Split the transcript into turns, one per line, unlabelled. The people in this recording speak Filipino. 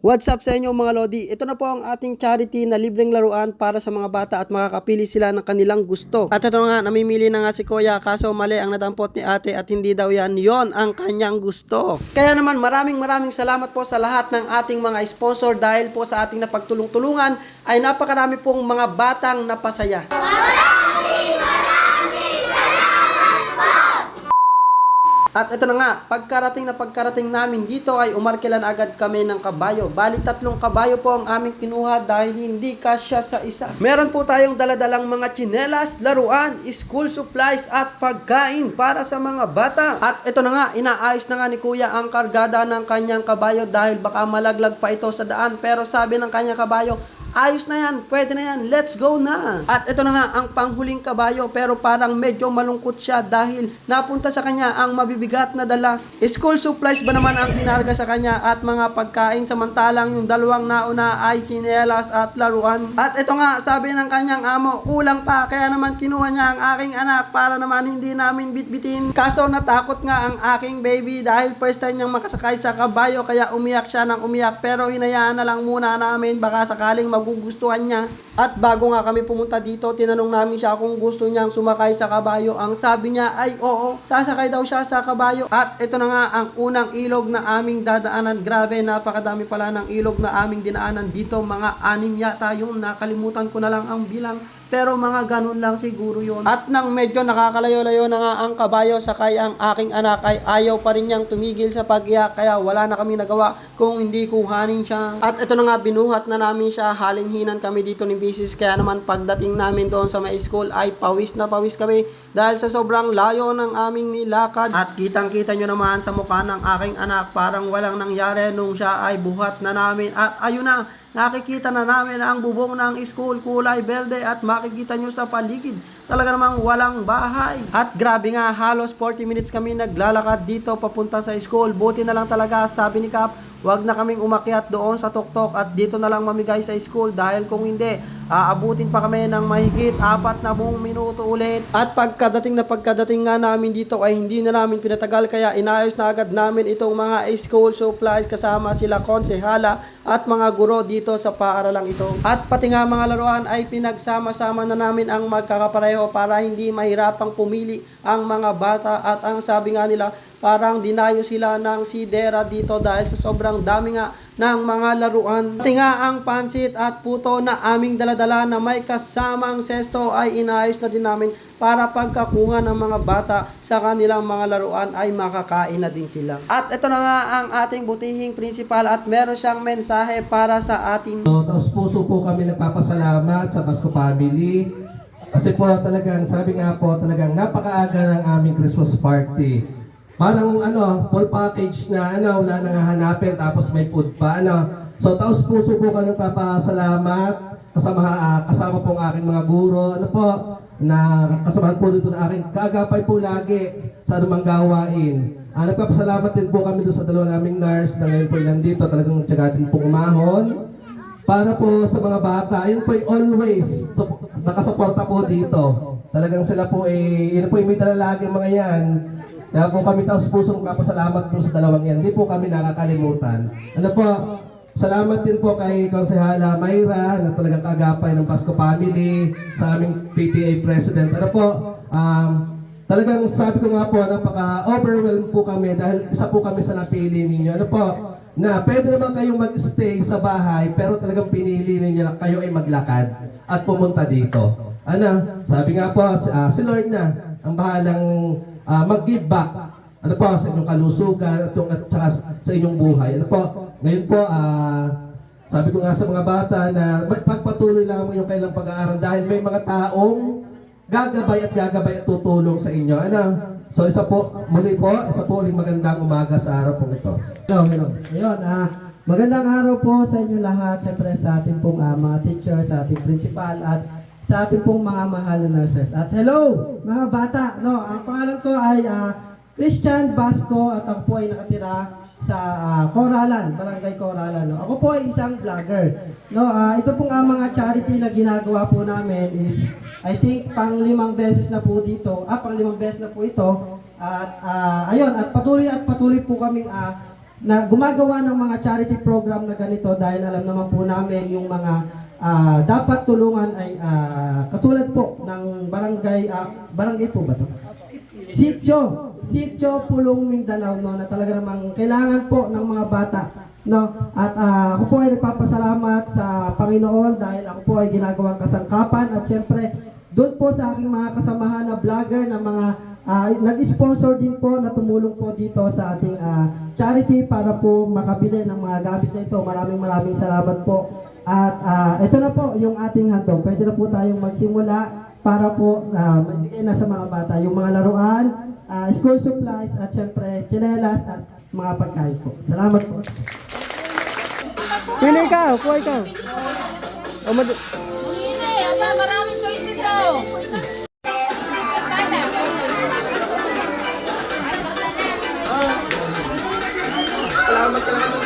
What's up sa inyo mga Lodi? Ito na po ang ating charity na libreng laruan para sa mga bata at makakapili sila ng kanilang gusto. At ito nga, namimili na nga si Kuya kaso mali ang nadampot ni ate at hindi daw yan yon ang kanyang gusto. Kaya naman maraming maraming salamat po sa lahat ng ating mga sponsor dahil po sa ating napagtulong-tulungan ay napakarami pong mga batang napasaya. At ito na nga, pagkarating na pagkarating namin dito ay umarkilan agad kami ng kabayo. Bali tatlong kabayo po ang aming kinuha dahil hindi kasya sa isa. Meron po tayong daladalang mga tsinelas, laruan, school supplies at pagkain para sa mga bata. At ito na nga, inaayos na nga ni kuya ang kargada ng kanyang kabayo dahil baka malaglag pa ito sa daan. Pero sabi ng kanyang kabayo, Ayos na yan, pwede na yan, let's go na. At ito na nga ang panghuling kabayo pero parang medyo malungkot siya dahil napunta sa kanya ang mabibigat na dala. School supplies ba naman ang pinarga sa kanya at mga pagkain samantalang yung dalawang nauna ay sinelas at laruan. At ito nga, sabi ng kanyang amo, kulang pa kaya naman kinuha niya ang aking anak para naman hindi namin bitbitin. Kaso natakot nga ang aking baby dahil first time niyang makasakay sa kabayo kaya umiyak siya ng umiyak pero hinayaan na lang muna namin baka sakaling magugustuhan niya. At bago nga kami pumunta dito, tinanong namin siya kung gusto niyang sumakay sa kabayo. Ang sabi niya ay oo, sasakay daw siya sa kabayo. At ito na nga ang unang ilog na aming dadaanan. Grabe, napakadami pala ng ilog na aming dinaanan dito. Mga anim yata yung nakalimutan ko na lang ang bilang. Pero mga ganun lang siguro yon. At nang medyo nakakalayo-layo na nga ang kabayo, sakay ang aking anak ay ayaw pa rin niyang tumigil sa pag-iyak. Kaya wala na kami nagawa kung hindi kuhanin siya. At ito na nga, binuhat na namin siya. Halinhinan kami dito ni Bisis. Kaya naman pagdating namin doon sa may school ay pawis na pawis kami. Dahil sa sobrang layo ng aming nilakad. At kitang-kita nyo naman sa mukha ng aking anak parang walang nangyari nung siya ay buhat na namin. At ayun na, nakikita na namin ang bubong ng school kulay berde at makikita nyo sa paligid talaga namang walang bahay. At grabe nga halos 40 minutes kami naglalakad dito papunta sa school. Buti na lang talaga sabi ni Kap wag na kaming umakyat doon sa tuktok at dito na lang mamigay sa school. Dahil kung hindi aabutin pa kami ng mahigit apat na buong minuto ulit. At pagkadating na pagkadating nga namin dito ay hindi na namin pinatagal kaya inayos na agad namin itong mga school supplies kasama sila konsehala at mga guro dito sa paaralang ito. At pati nga mga laruan ay pinagsama-sama na namin ang magkakapareho para hindi mahirapang pumili ang mga bata at ang sabi nga nila parang dinayo sila ng sidera dito dahil sa sobrang dami nga ng mga laruan. Pati nga ang pansit at puto na aming daladala na may kasamang sesto ay inayos na din namin para pagkakuha ng mga bata sa kanilang mga laruan ay makakain na din sila. At ito na nga ang ating butihing principal at meron siyang mensahe para sa atin.
So, taos puso po kami nagpapasalamat sa Basco Family. Kasi po talagang, sabi nga po, talagang napakaaga ng aming Christmas party. Parang ano, full package na ano, wala nang hahanapin, tapos may food pa, ano. So, taos puso po kami nagpapasalamat kasama, ah, kasama po ang aking mga guro, ano po, na kasamahan po dito ng aking kaagapay po lagi sa anumang gawain. Ah, nagpapasalamat din po kami doon sa dalawa naming nurse na ngayon po nandito, talagang tiyaga din po umahon. Para po sa mga bata, yun po ay always so, nakasuporta po dito. Talagang sila po ay, yun po ay may dala lagi mga yan. Kaya po kami taos puso kapasalamat po sa dalawang yan. Hindi po kami nakakalimutan. Ano po, salamat din po kay Konsehala Mayra na talagang kagapay ng Pasko Family, sa aming PTA President. Ano po, um, talagang sabi ko nga po, napaka-overwhelmed po kami dahil isa po kami sa napili ninyo. Ano po, na pwede naman kayong mag-stay sa bahay pero talagang pinili ninyo na kayo ay maglakad at pumunta dito. Ano, sabi nga po, ah, si Lord na ang bahalang ah, mag-give back ano po sa inyong kalusugan at, at saka sa inyong buhay. Ano po, ngayon po, ah, sabi ko nga sa mga bata na magpagpatuloy lang mo yung kailang pag-aaral dahil may mga taong gagabay at gagabay at tutulong sa inyo. Ano? So isa po, muli po, isa po uling magandang umaga sa araw po ito.
Hello, hello. Ayun, ah, magandang araw po sa inyo lahat. Siyempre sa ating pong ah, mga teacher, sa ating principal, at sa ating pong mga mahal na nurses. At hello, mga bata. No, ang pangalan ko ay ah, Christian Basco at ako po ay nakatira sa ah, Coralan, Barangay Coralan. No? Ako po ay isang vlogger. No, ah, ito pong ah, mga charity na ginagawa po namin is I think pang limang beses na po dito. Ah, pang limang beses na po ito. At ah, ayun, at patuloy at patuloy po kaming ah,
na gumagawa ng mga charity program na ganito dahil alam naman po namin yung mga ah, dapat tulungan ay ah, katulad po ng barangay ah, barangay po ba to? Sityo, Sityo Pulong Mindanao no na talaga namang kailangan po ng mga bata no at ah, ako po ay nagpapasalamat sa Panginoon dahil ako po ay ginagawang kasangkapan at syempre doon po sa aking mga kasamahan na vlogger na mga ah, nag-sponsor din po na tumulong po dito sa ating ah, charity para po makabili ng mga gamit na ito. Maraming maraming salamat po. At ah, ito na po yung ating handog. Pwede na po tayong magsimula para po uh, maibigay na sa mga bata yung mga laruan, uh, school supplies at syempre chinelas at mga pagkain po. Salamat po.
Pili ka, kuha ikaw. Oh, mad-
Hindi, aba, maraming choices daw. Salamat talaga.